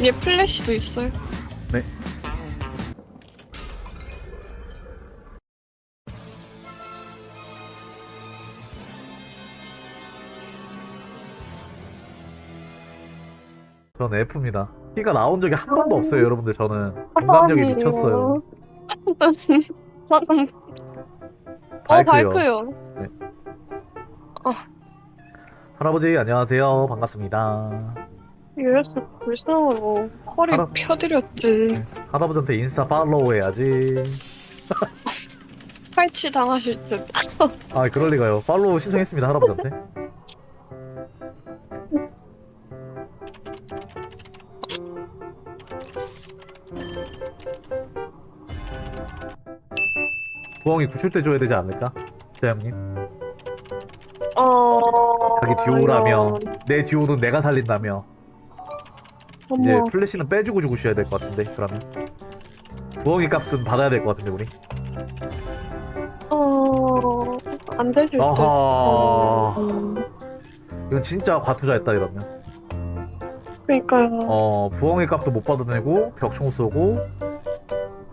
위에 플래시도 있어요. 네. 저는 F입니다. T가 나온 적이 한 번도 없어요, 여러분들. 저는 공감력이. 미쳤어요. 나 진짜 좀... 어. 할아버지 안녕하세요. 반갑습니다. 이래서 불쌍으로 허리 알아. 펴드렸지. 네. 할아버지한테 인스타 팔로우 해야지. 팔치 당하실 듯. 아, 그럴 리가요. 팔로우 신청했습니다, 할아버지한테. 부엉이 구출 때 줘야 되지 않을까? 대장님. 어... 자기 듀오라며 내 듀오는 내가 살린다며 이제 어머, 플래시는 빼주고 주고 줘야 될 것 같은데 그러면. 부엉이 값은 받아야 될 것 같은데 우리? 어... 안 되실 듯. 아하. 음, 이건 진짜 과투자했다 이러면. 그러니까요. 어 부엉이 값도 못 받아내고 벽총 쏘고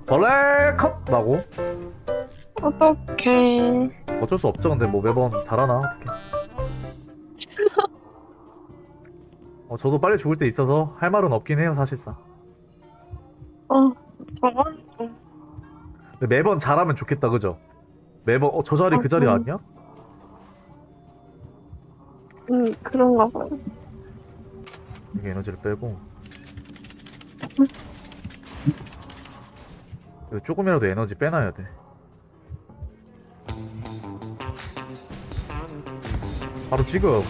벌레 컷! 나고. 어떡해. 어쩔 수 없죠. 근데 뭐 매번 달아나 어떻게 어 저도 빨리 죽을 때 있어서 할 말은 없긴 해요 사실상 어, 저건 좀... 근데 매번 잘하면 좋겠다 그죠 매번 어 저 자리 그 자리 음. 아니야? 음, 그런가 봐요. 이게 에너지를 빼고 이거 조금이라도 에너지 빼놔야 돼 바로 지금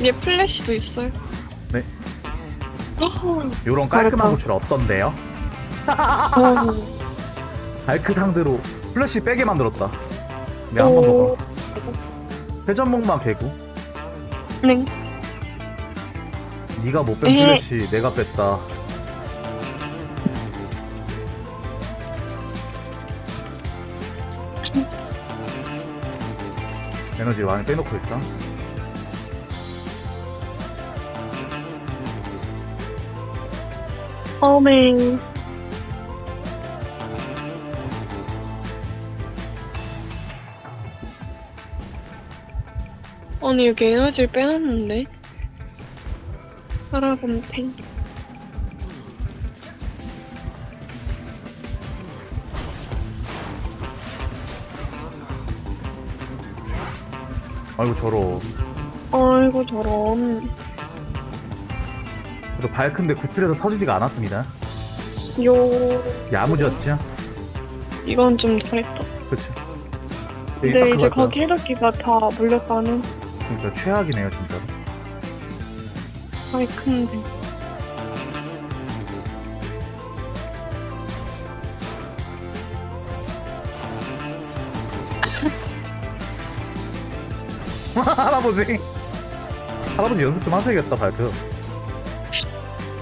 위에 플래시도 있어요. 네. 어, 요런 깔끔한. 구출 어떤데요? 어, 발크 상대로 플래시 빼게 만들었다 내가 한번더 오, 가. 회전목마 개구 네. 네가 못 뺀 에헤. 플래시 내가 뺐다 에너지 많이 빼놓고 있다 어맹. 아니 여기 에너지를 빼놨는데? 사라곰탱. 아이고 저러 아이고 저런 그래도 발큰데 구출해서 터지지가 않았습니다. 요. 야무졌죠? 이건 좀 잘했다. 그치 근데 이제 거기 해독기가 다 물려가는? 그러니까 최악이네요 진짜로. 아이 큰데. 할아버지! 할아버지 연습 좀 하셔야겠다 발표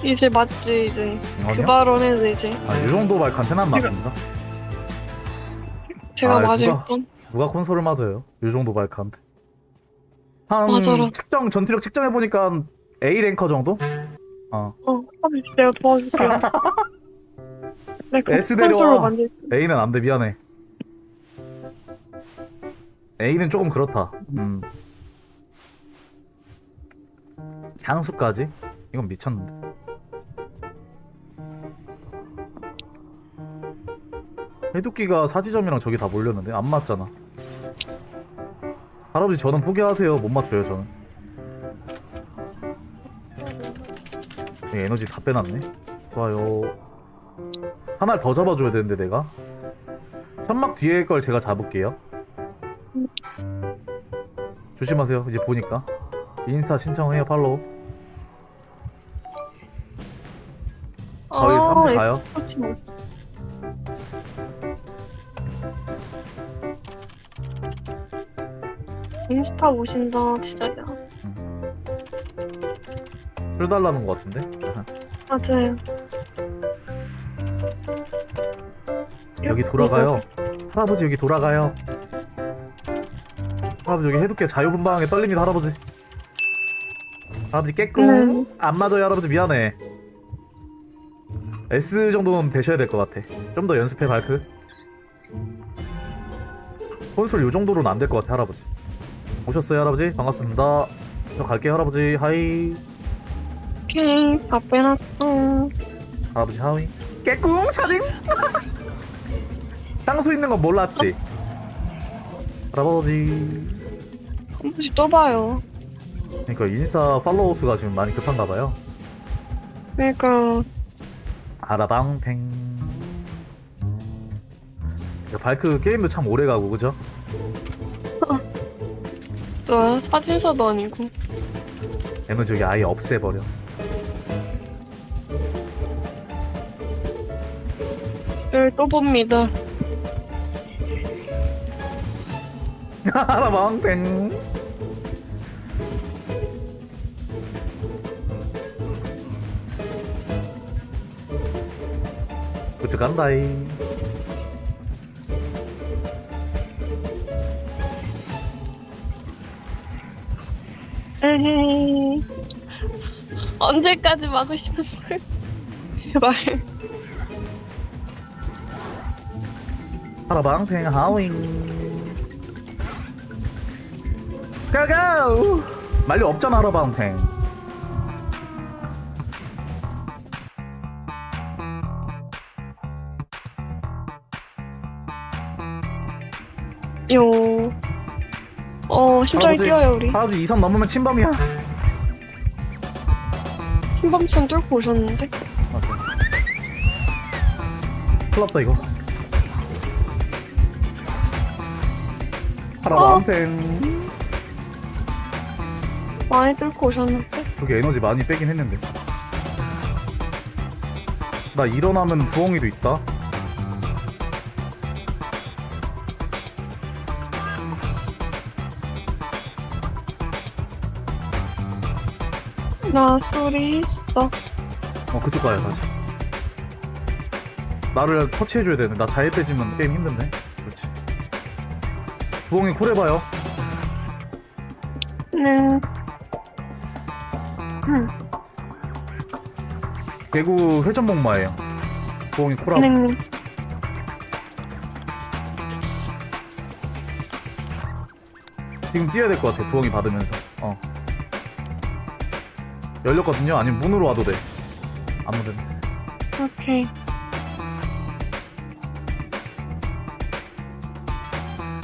이제 맞지 이제 그 아니요? 발언에서 이제 아 이 정도 발칸테는 안 맞습니다 제가 아, 맞을 누가- 뻔 누가 콘솔을 맞아요? 이 정도 발칸테 한 맞아라. 측정 전투력 측정해 보니까 A 랭커 정도? 어 어, 하빈 내가 도와줄게요. 내가 S 콘솔로 내려와. 만들. A는 안돼 미안해 A는 조금 그렇다 음 향수까지? 이건 미쳤는데 해독기가 사지점이랑 저기 다 몰렸는데 안 맞잖아. 할아버지 저는 포기하세요. 못 맞춰요 저는. 이 에너지 다 빼놨네. 좋아요. 하나를 더 잡아줘야 되는데 내가. 천막 뒤에 걸 제가 잡을게요. 조심하세요. 이제 보니까. 인스타 신청해요 팔로우. 거의 쌈지 가요? 엑스포츠 인스타 오신다 진짜야. 술 달라는 것 같은데 맞아요. 여기 돌아가요. 할아버지 여기 돌아가요. 할아버지 여기 해독기 자유분방하게 떨립니다 할아버지. 할아버지 깨꿍. 네. 안 맞아요 할아버지 미안해. S 정도는 되셔야 될 것 같아. 좀 더 연습해 발크. 콘솔 요 정도로는 안 될 것 같아 할아버지. 오셨어요 할아버지? 반갑습니다. 저 갈게요 할아버지. 하이. 오케이 다 빼놨어. 할아버지 하위 깨꿍 차징. 땅소 있는 건 몰랐지? 할아버지. 한 번씩 또 봐요. 그러니까 인스타 팔로워 수가 지금 많이 급한가 봐요. 그러니까 아라방팽 야, 발크 게임도 참 오래 가고 그죠? 저 사진사도 아니고. 에너지 여기 아예 없애버려. 늘또 봅니다. 아라방팽 그쪽 간다이 에헤이 언제까지 막으시는 거예요? 제발 하라방팽 하윙 가고 말리 없잖아 하라방팽 요. 어, 심장이 할아버지, 뛰어요, 우리. 할아버지 이선 넘으면 침범이야. 흰범선 뚫고 오셨는데? 났다 이거. 하라방팽 많이 뚫고 오셨는데? 저기 에너지 많이 빼긴 했는데. 나 일어나면 부엉이도 있다 나 소리 있어. 어 그쪽 가야 다시. 나를 터치해줘야 되네 나 자해 빼지면 게임 힘든데? 그렇지. 부엉이 콜해봐요. 네. 음, 대구 회전목마예요. 부엉이 콜하고. 네. 지금 뛰어야 될 것 같아 부엉이 받으면서. 어 열렸거든요. 아니면 문으로 와도 돼. 아무든 오케이.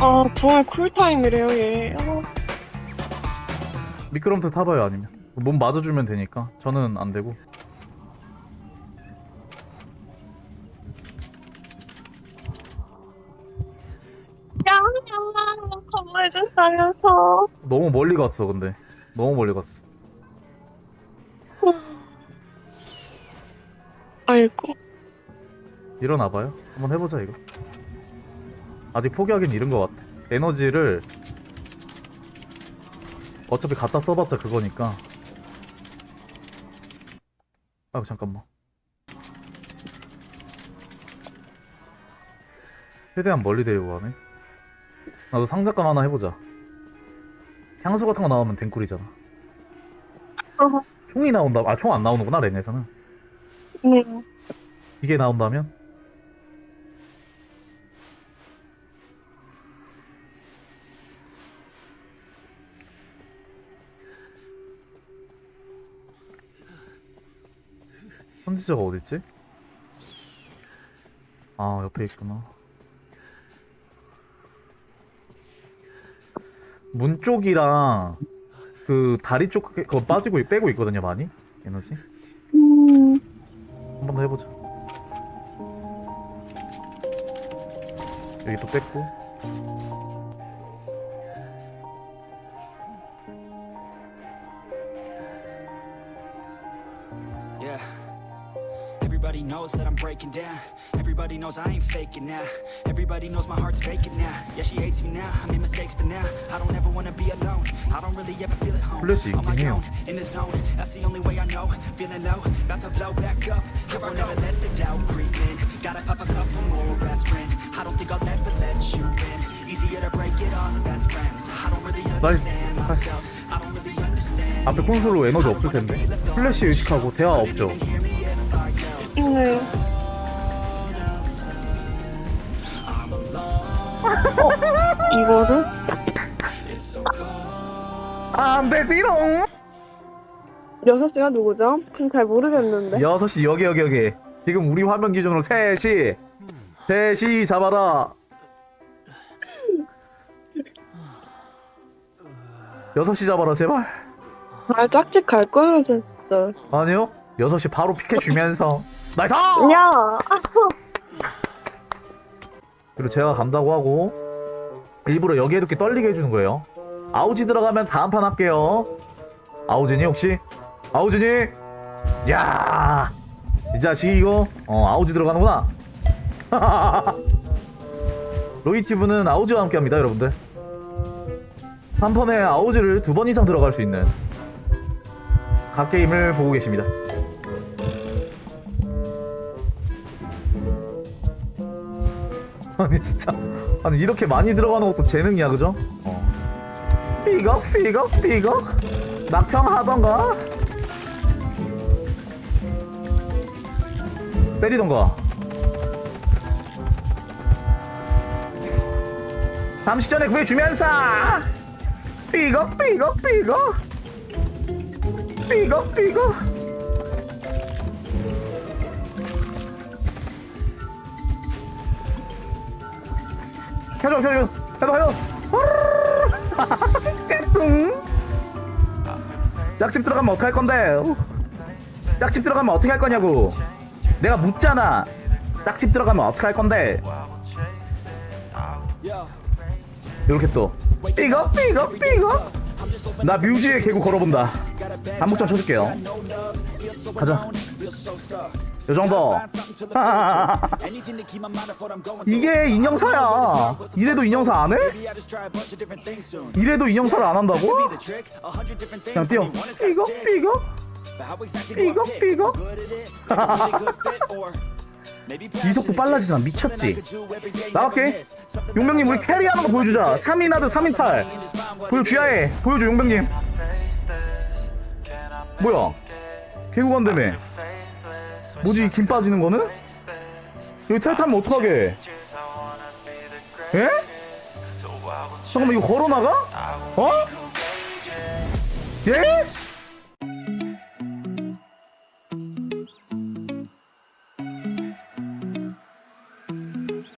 아, 부활 쿨타임이래요, 얘. 어, 미끄럼틀 타봐요 아니면. 몸 맞아주면 되니까. 저는 안 되고. 야, 건물해준다면서. 너무 멀리 갔어 근데. 너무 멀리 갔어 아이고. 일어나봐요. 한번 해보자 이거. 아직 포기하긴 이른 것 같아. 에너지를 어차피 갖다 써봤자 그거니까. 아이고 잠깐만. 최대한 멀리 데리고 가네. 나도 상자감 하나 해보자. 향수 같은 거 나오면 댕꿀이잖아. 어허. 총이 나온다 아 총 안 나오는구나 렌에서는 네. 이게 나온다면? 선지자가 어딨지? 아 옆에 있구나. 문 쪽이랑 그 다리 쪽 그거 빠지고 빼고 있거든요 많이? 에너지? 음, 한 번 더 해보자. 여기 또 뺐고. breaking down Everybody knows I ain't faking now Everybody knows my heart's vacant now Yeah, she hates me now, I made mistakes but now I don't ever wanna be alone I don't really ever feel at home 플래시 On my 있긴 해요 own, in the zone That's the only way I know Feeling low, about to blow back up Here I never let the doubt creep in Gotta pop a couple more aspirin I don't think I'll ever let you in Easier to break it off best friends I don't really understand myself I don't really understand 앞에 콘솔로 에너지 없을 텐데 플래시 의식하고 대화 없죠. 네. 이거를? 안 되지롱 6시가 누구죠? 지금 잘 모르겠는데. 6시 여기 여기 여기 지금 우리 화면 기준으로 3시 3시 잡아라 6시 잡아라 제발 아, 짝짓 갈 거면서 진짜. 아니요 6시 바로 피켓 주면서 나이스 야! 그리고 제가 간다고 하고 일부러 여기 해놓게 떨리게 해주는 거예요 아우지 들어가면 다음 판 할게요 아우진이 혹시? 아우진이? 야, 이 자식 이거 어 아우지 들어가는구나. 로이티브는 아우지와 함께합니다, 여러분들. 한 판에 아우지를 두 번 이상 들어갈 수 있는 각 게임을 보고 계십니다. 아니 진짜. 아니 이렇게 많이 들어가는 것도 재능이야, 그죠? 어. 삐걱 삐걱 삐걱? 낙평하던가? 때리던가? 잠시 전에 구해주면서 삐걱 삐걱 삐걱? 삐걱 삐걱 켜줘 켜줘. 해봐 해봐. 깨뚱. 짝집 들어가면 어떡할 건데? 짝집 들어가면 어떻게 할 거냐고. 내가 묻잖아. 짝집 들어가면 어떻게 할 건데? 이렇게 또. 삐걱 삐걱 삐걱. 나 뮤지의 개구 걸어본다. 한목전 쳐줄게요. 가자 요 정도. 이게 인형사야. 이래도 인형사 안 해? 이래도 인형사를 안 한다고? 그냥 뛰어. 삐걱 삐걱. 삐걱 삐걱. 이속도 빨라지잖아. 미쳤지. 나갈게. 용병님 우리 캐리하는 거 보여주자. 3인 하드 3인 탈. 보여주야해 보여줘 용병님. 뭐야? 개구 간다며 뭐지 김 빠지는 거는? 여기 텔 타면 어떡하게 예? 잠깐만 이거 걸어 나가? 어? 예?